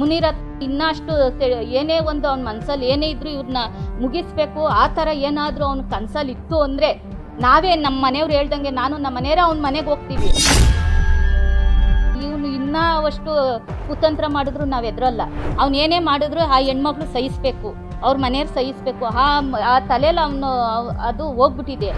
ಮುನಿರತ್ ಇನ್ನಷ್ಟು ಏನೇ ಒಂದು ಅವ್ನ ಮನ್ಸಲ್ಲಿ ಏನೇ ಇದ್ರು ಇವ್ರನ್ನ ಮುಗಿಸ್ಬೇಕು. ಆ ಥರ ಏನಾದರೂ ಅವ್ನ ಕನ್ಸಲ್ ಇತ್ತು ಅಂದ್ರೆ ನಾವೇ ನಮ್ಮ ಮನೆಯವ್ರು ಹೇಳ್ದಂಗೆ ನಾನು ನಮ್ಮ ಮನೆಯವ್ರ ಅವ್ನ ಮನೆಗೆ ಹೋಗ್ತೀವಿ. ಇವನು ಇನ್ನೂ ಅಷ್ಟು ಕುತಂತ್ರ ಮಾಡಿದ್ರು ನಾವ್ ಎದುರಲ್ಲ ಅವ್ನು ಏನೇ ಮಾಡಿದ್ರು ಆ ಹೆಣ್ಮಕ್ಳು ಸಹಿಸ್ಬೇಕು. ಅವ್ರ ಮನೆಯವ್ರು ಸಹಿಸ್ಬೇಕು. ಆ ಆ ತಲೆಯಲ್ಲಿ ಅವನು ಅದು ಹೋಗ್ಬಿಟ್ಟಿದೆ.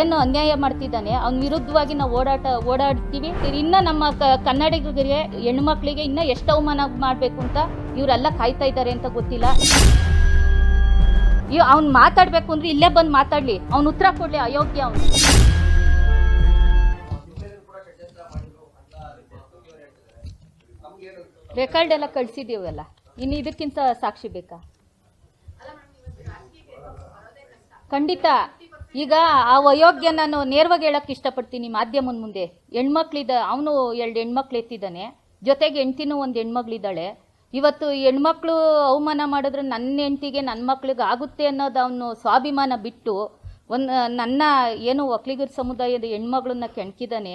ಏನು ಅನ್ಯಾಯ ಮಾಡ್ತಿದ್ದಾನೆ, ಅವ್ನ ವಿರುದ್ಧವಾಗಿ ನಾವು ಓಡಾಟ, ಓಡಾಡ್ತೀವಿ. ಇನ್ನ ನಮ್ಮ ಕನ್ನಡಿಗರಿಗೆ, ಹೆಣ್ಮಕ್ಳಿಗೆ ಇನ್ನೂ ಎಷ್ಟು ಅವಮಾನ ಮಾಡಬೇಕು ಅಂತ ಇವರೆಲ್ಲ ಕಾಯ್ತಾ ಇದ್ದಾರೆ ಅಂತ ಗೊತ್ತಿಲ್ಲ. ಇವ್, ಅವ್ನು ಮಾತಾಡಬೇಕು ಅಂದ್ರೆ ಇಲ್ಲೇ ಬಂದು ಮಾತಾಡ್ಲಿ. ಅವ್ನು ಉತ್ತರ ಕೊಡಲಿ, ಅಯೋಗ್ಯ ಅವನು. ರೆಕಾರ್ಡ್ ಎಲ್ಲ ಕಳ್ಸಿದೀವಲ್ಲ ಇನ್ನು ಇದಕ್ಕಿಂತ ಸಾಕ್ಷಿ ಬೇಕಾ? ಖಂಡಿತ. ಈಗ ಆ ಅಯೋಗ್ಯ ನಾನು ನೇರವಾಗಿ ಹೇಳಕ್ ಇಷ್ಟಪಡ್ತೀನಿ ಮಾಧ್ಯಮದ ಮುಂದೆ. ಹೆಣ್ಮಕ್ಳಿದ, ಅವನು ಎರಡು ಹೆಣ್ಮಕ್ಳು ಎತ್ತಿದ್ದಾನೆ. ಜೊತೆಗೆ ಹೆಂಡ್ತಿನೂ ಒಂದು ಹೆಣ್ಮಗ್ಳಿದ್ದಾಳೆ. ಇವತ್ತು ಹೆಣ್ಮಕ್ಳು ಅವಮಾನ ಮಾಡಿದ್ರೆ ನನ್ನ ಹೆಂಡ್ತಿಗೆ ನನ್ನ ಮಕ್ಳಿಗೆ ಆಗುತ್ತೆ ಅನ್ನೋದು ಅವನು ಸ್ವಾಭಿಮಾನ ಬಿಟ್ಟು, ಒಂದು, ನನ್ನ ಏನು ಒಕ್ಲಿಗರ್ ಸಮುದಾಯದ ಹೆಣ್ಮಗಳನ್ನ ಕೆಣಕಿದ್ದಾನೆ.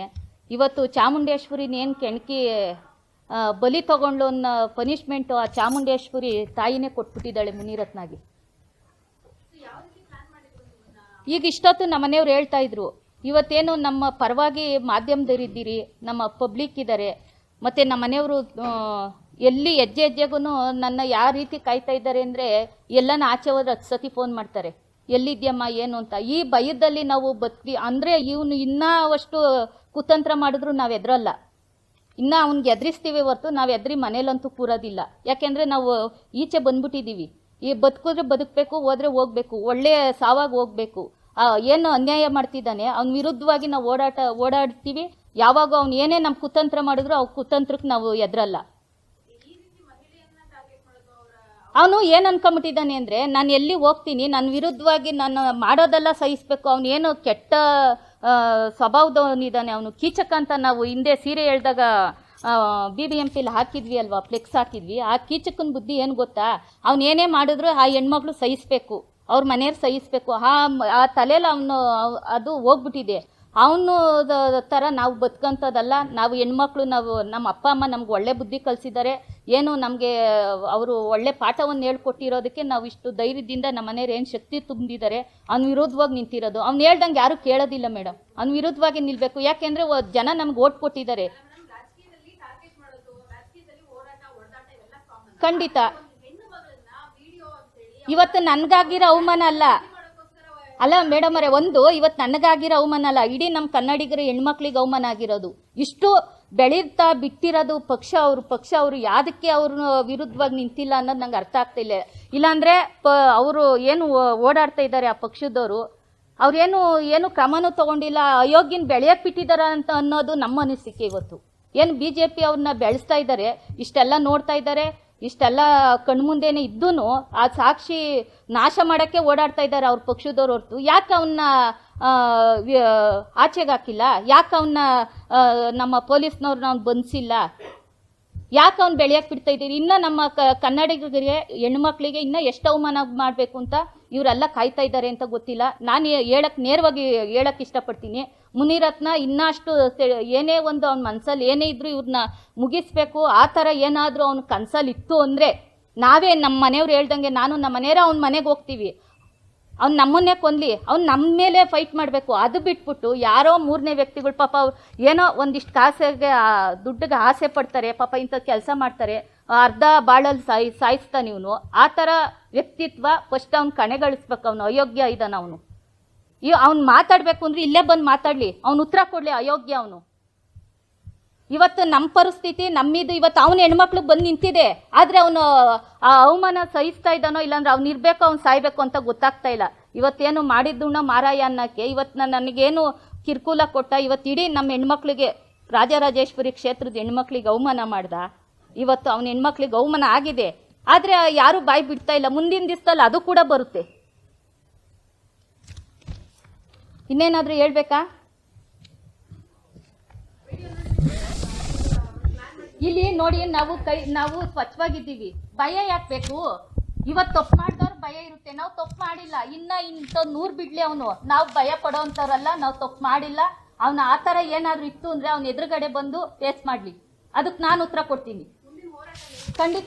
ಇವತ್ತು ಚಾಮುಂಡೇಶ್ವರಿನ ಏನು ಕೆಣಕಿ ಬಲಿ ತಗೊಂಡು ಪನಿಷ್ಮೆಂಟು ಆ ಚಾಮುಂಡೇಶ್ವರಿ ತಾಯಿನೇ ಕೊಟ್ಬಿಟ್ಟಿದ್ದಾಳೆ ಮುನಿರತ್ನಾಗಿ. ಈಗ ಇಷ್ಟೊತ್ತು ನಮ್ಮ ಮನೆಯವ್ರು ಹೇಳ್ತಾ ಇದ್ರು, ಇವತ್ತೇನು ನಮ್ಮ ಪರವಾಗಿ ಮಾಧ್ಯಮದವರಿದ್ದೀರಿ, ನಮ್ಮ ಪಬ್ಲಿಕ್ ಇದ್ದಾರೆ ಮತ್ತು ನಮ್ಮ ಮನೆಯವರು ಎಲ್ಲಿ ಹೆಜ್ಜೆ ಹೆಜ್ಜೆಗೂ ನನ್ನ ಯಾವ ರೀತಿ ಕಾಯ್ತಾ ಇದ್ದಾರೆ ಅಂದರೆ ಎಲ್ಲನ ಆಚೆ ಹೋದ್ರೆ ಹತ್ತು ಸತಿ ಫೋನ್ ಮಾಡ್ತಾರೆ. ಎಲ್ಲಿದ್ಯಮ್ಮ, ಏನು ಅಂತ. ಈ ಭಯದಲ್ಲಿ ನಾವು ಬದುಕಿ ಅಂದರೆ ಇವನು ಇನ್ನೂ ಅಷ್ಟು ಕುತಂತ್ರ ಮಾಡಿದ್ರು ನಾವು ಎದುರಲ್ಲ ಇನ್ನೂ ಅವ್ನಿಗೆ ಎದ್ರಿಸ್ತೀವಿ ಹೊರತು ನಾವು ಎದ್ರಿ ಮನೇಲಂತೂ ಕೂರೋದಿಲ್ಲ. ಯಾಕೆಂದರೆ ನಾವು ಈಚೆ ಬಂದ್ಬಿಟ್ಟಿದ್ದೀವಿ. ಈ ಬದುಕಿದ್ರೆ ಬದುಕಬೇಕು, ಹೋದ್ರೆ ಹೋಗ್ಬೇಕು. ಒಳ್ಳೆಯ ಸಾವಾಗಿ ಹೋಗ್ಬೇಕು. ಏನು ಅನ್ಯಾಯ ಮಾಡ್ತಿದ್ದಾನೆ, ಅವ್ನ ವಿರುದ್ಧವಾಗಿ ನಾವು ಓಡಾಟ, ಓಡಾಡ್ತೀವಿ. ಯಾವಾಗ ಅವ್ನು ಏನೇ ನಮ್ಮ ಕುತಂತ್ರ ಮಾಡಿದ್ರು ಅವ್ರ ಕುತಂತ್ರಕ್ಕೆ ನಾವು ಎದ್ರಲ್ಲ. ಅವನು ಏನು ಅನ್ಕೊಂಬಿಟ್ಟಿದ್ದಾನೆ ಅಂದರೆ, ನಾನು ಎಲ್ಲಿ ಹೋಗ್ತೀನಿ ನನ್ನ ವಿರುದ್ಧವಾಗಿ ನಾನು ಮಾಡೋದೆಲ್ಲ ಸಹಿಸ್ಬೇಕು, ಅವನು ಏನು ಕೆಟ್ಟ ಸ್ವಭಾವದವನಿದ್ದಾನೆ ಅವನು. ಕೀಚಕ ಅಂತ ನಾವು ಹಿಂದೆ ಸೀರೆ ಹೇಳ್ದಾಗ ಬಿ ಬಿ ಎಂ ಪಿಲಿ ಹಾಕಿದ್ವಿ ಅಲ್ವಾ, ಫ್ಲೆಕ್ಸ್ ಹಾಕಿದ್ವಿ. ಆ ಕೀಚಕನ ಬುದ್ಧಿ ಏನು ಗೊತ್ತಾ? ಅವನೇನೇ ಮಾಡಿದ್ರು ಆ ಹೆಣ್ಮಕ್ಳು ಸಹಿಸ್ಬೇಕು. ಅವ್ರ ಮನೆಯವ್ರು ಸಹಿಸ್ಬೇಕು. ಆ ಆ ತಲೆಯಲ್ಲಿ ಅವನು ಅದು ಹೋಗ್ಬಿಟ್ಟಿದೆ. ಅವನು ಥರ ನಾವು ಬದುಕಂಥದ್ದಲ್ಲ ನಾವು ಹೆಣ್ಮಕ್ಳು, ನಾವು ನಮ್ಮ ಅಪ್ಪ, ಅಮ್ಮ ನಮ್ಗೆ ಒಳ್ಳೆ ಬುದ್ಧಿ ಕಲಿಸಿದ್ದಾರೆ. ಏನು ನಮಗೆ ಅವರು ಒಳ್ಳೆ ಪಾಠವನ್ನು ಹೇಳ್ಕೊಟ್ಟಿರೋದಕ್ಕೆ ನಾವು ಇಷ್ಟು ಧೈರ್ಯದಿಂದ ನಮ್ಮ ಮನೆಯವ್ರು ಏನು ಶಕ್ತಿ ತುಂಬಿದ್ದಾರೆ ಅವ್ನ ವಿರುದ್ಧವಾಗಿ ನಿಂತಿರೋದು. ಅವ್ನು ಹೇಳ್ದಂಗೆ ಯಾರೂ ಕೇಳೋದಿಲ್ಲ ಮೇಡಮ್ ಅವ್ನ ವಿರುದ್ಧವಾಗಿ ನಿಲ್ಲಬೇಕು ಯಾಕೆಂದರೆ ಜನ ನಮ್ಗೆ ಓಟ್ ಕೊಟ್ಟಿದ್ದಾರೆ. ಖಂಡಿತ. ಇವತ್ತು ನನಗಾಗಿರೋ ಅವಮಾನ ಅಲ್ಲ. ಅಲ್ಲ ಮೇಡಮ್ ಅವರೇ, ಒಂದು, ಇವತ್ತು ನನಗಾಗಿರೋ ಅವಮಾನ ಅಲ್ಲ. ಇಡೀ ನಮ್ಮ ಕನ್ನಡಿಗರ ಹೆಣ್ಮಕ್ಳಿಗೆ ಅವಮಾನ ಆಗಿರೋದು. ಇಷ್ಟು ಬೆಳೀತಾ ಬಿಟ್ಟಿರೋದು ಪಕ್ಷ ಅವರು ಪಕ್ಷ ಅವರು ಯಾವುದಕ್ಕೆ ಅವ್ರ ವಿರುದ್ಧವಾಗಿ ನಿಂತಿಲ್ಲ ಅನ್ನೋದು ನಂಗೆ ಅರ್ಥ ಆಗ್ತಿಲ್ಲ ಇಲ್ಲಾಂದರೆ ಪ, ಅವರು ಏನು ಓಡಾಡ್ತಾ ಇದ್ದಾರೆ ಆ ಪಕ್ಷದವರು. ಅವ್ರೇನು ಏನು ಕ್ರಮನೂ ತಗೊಂಡಿಲ್ಲ. ಅಯೋಗ್ಯನ ಬೆಳೆಯಕ್ಕೆ ಬಿಟ್ಟಿದ್ದಾರೆ ಅಂತ ಅನ್ನೋದು ನಮ್ಮ ಅನಿಸಿಕೆ ಇವತ್ತು. ಏನು ಬಿ ಜೆ ಪಿ ಅವ್ರನ್ನ ಬೆಳೆಸ್ತಾ ಇದ್ದಾರೆ, ಇಷ್ಟೆಲ್ಲ ನೋಡ್ತಾ ಇದ್ದಾರೆ. ಇಷ್ಟೆಲ್ಲ ಕಣ್ಮುಂದೆನೇ ಇದ್ದೂ ಆ ಸಾಕ್ಷಿ ನಾಶ ಮಾಡೋಕ್ಕೆ ಓಡಾಡ್ತಾ ಇದ್ದಾರೆ ಅವ್ರ ಪಕ್ಷದವ್ರು ಹೊರತು. ಯಾಕೆ ಅವನ್ನ ಆಚೆಗೆ ಹಾಕಿಲ್ಲ? ಯಾಕೆ ಅವನ್ನ ನಮ್ಮ ಪೊಲೀಸ್ನವ್ರನ್ನ ಅವ್ನು ಬಂಧಿಸಿಲ್ಲ ಯಾಕೆ ಅವ್ನು ಬೆಳೆಯಕ್ಕೆ ಬಿಡ್ತಾ ಇದ್ದೀರಿ? ಇನ್ನೂ ನಮ್ಮ ಕನ್ನಡಿಗರಿಗೆ, ಹೆಣ್ಮಕ್ಳಿಗೆ ಇನ್ನೂ ಎಷ್ಟು ಅವಮಾನ ಮಾಡಬೇಕು ಅಂತ ಇವರೆಲ್ಲ ಕಾಯ್ತಾ ಇದ್ದಾರೆ ಅಂತ ಗೊತ್ತಿಲ್ಲ. ನಾನು ಹೇಳಕ್ಕೆ ನೇರವಾಗಿ ಹೇಳಕ್ಕೆ ಇಷ್ಟಪಡ್ತೀನಿ. ಮುನಿರತ್ನ ಇನ್ನಷ್ಟು ಏನೇ ಒಂದು ಅವ್ನ ಮನಸ್ಸಲ್ಲಿ ಏನೇ ಇದ್ರೂ ಇವ್ರನ್ನ ಮುಗಿಸ್ಬೇಕು. ಆ ಥರ ಏನಾದರೂ ಅವ್ನ ಕನಸಲ್ಲಿ ಇತ್ತು ಅಂದರೆ ನಾವೇ ನಮ್ಮ ಮನೆಯವ್ರು ಹೇಳ್ದಂಗೆ ನಾನು ನಮ್ಮ ಮನೆಯವ್ರ ಅವ್ನ ಮನೆಗೆ ಹೋಗ್ತೀವಿ. ಅವ್ನು ನಮ್ಮನ್ನೇ ಕೊಂದ್ಲಿ. ಅವ್ನು ನಮ್ಮ ಮೇಲೆ ಫೈಟ್ ಮಾಡಬೇಕು. ಅದು ಬಿಟ್ಬಿಟ್ಟು ಯಾರೋ ಮೂರನೇ ವ್ಯಕ್ತಿಗಳು ಪಾಪ ಏನೋ ಒಂದಿಷ್ಟು ಕಾಸಿಗೆ ದುಡ್ಡಿಗೆ ಆಸೆ ಪಡ್ತಾರೆ. ಪಾಪ ಇಂಥದ್ದು ಕೆಲಸ ಮಾಡ್ತಾರೆ. ಅರ್ಧ ಬಾಳಲ್ಲಿ ಸಾಯಿ ಸಾಯಿಸ್ತಾನೆ ಇವನು ಆ ಥರ ವ್ಯಕ್ತಿತ್ವ ಫಸ್ಟ್ ಅವ್ನು ಕಣೆಗಳಿಸ್ಬೇಕು, ಅವನು ಅಯೋಗ್ಯ ಇದ್ದಾನ ಅವನು. ಇವ್ ಅವ್ನು ಮಾತಾಡಬೇಕು ಅಂದ್ರೆ ಇಲ್ಲೇ ಬಂದು ಮಾತಾಡಲಿ. ಅವ್ನು ಉತ್ತರ ಕೊಡಲಿ, ಅಯೋಗ್ಯ ಅವನು. ಇವತ್ತು ನಮ್ಮ ಪರಿಸ್ಥಿತಿ, ನಮ್ಮಿದು ಇವತ್ತು ಅವನ ಹೆಣ್ಮಕ್ಳು ಬಂದು ನಿಂತಿದೆ. ಆದರೆ ಅವನು, ಆ ಅವಮಾನ ಸಹಿಸ್ತಾ ಇದ್ದಾನೋ ಇಲ್ಲಾಂದ್ರೆ ಅವ್ನು ಇರಬೇಕು, ಅವ್ನು ಸಾಯ್ಬೇಕು ಅಂತ ಗೊತ್ತಾಗ್ತಾ ಇಲ್ಲ. ಇವತ್ತೇನು ಮಾಡಿದ್ದುಣ್ಣ ಮಾರಾಯ ಅನ್ನೋಕ್ಕೆ, ಇವತ್ತು ನಾನು ನನಗೇನು ಕಿರ್ಕುಲ ಕೊಟ್ಟ, ಇವತ್ತು ಇಡೀ ನಮ್ಮ ಹೆಣ್ಮಕ್ಳಿಗೆ, ರಾಜರಾಜೇಶ್ವರಿ ಕ್ಷೇತ್ರದ ಹೆಣ್ಮಕ್ಳಿಗೆ ಅವಮಾನ ಮಾಡ್ದ? ಇವತ್ತು ಅವನ ಹೆಣ್ಮಕ್ಳಿಗೆ ಅವಮಾನ ಆಗಿದೆ. ಆದರೆ ಯಾರೂ ಬಾಯಿ ಬಿಡ್ತಾ ಇಲ್ಲ. ಮುಂದಿನ ದಿವಸದಲ್ಲಿ ಅದು ಕೂಡ ಬರುತ್ತೆ. ಇನ್ನೇನಾದರೂ ಹೇಳ್ಬೇಕಾ? ಇಲ್ಲಿ ನೋಡಿ, ನಾವು ಕೈ ನಾವು ಸ್ವಚ್ಛವಾಗಿದ್ದೀವಿ. ಭಯ ಯಾಕೆ ಬೇಕು? ಇವತ್ತು ತಪ್ಪು ಮಾಡಿದವ್ರು ಭಯ ಇರುತ್ತೆ. ನಾವು ತಪ್ಪು ಮಾಡಿಲ್ಲ. ಇನ್ನ ಇಂತ ನೂರು ಬಿಡ್ಲಿ ಅವನು. ನಾವು ಭಯ ಪಡೋವಂಥವ್ರಲ್ಲ ನಾವು ತಪ್ಪು ಮಾಡಿಲ್ಲ. ಅವನು ಆ ಥರ ಏನಾದರೂ ಇತ್ತು ಅಂದರೆ ಅವನ ಎದುರುಗಡೆ ಬಂದು ಫೇಸ್ ಮಾಡಲಿ. ಅದಕ್ಕೆ ನಾನು ಉತ್ತರ ಕೊಡ್ತೀನಿ. ಖಂಡಿತ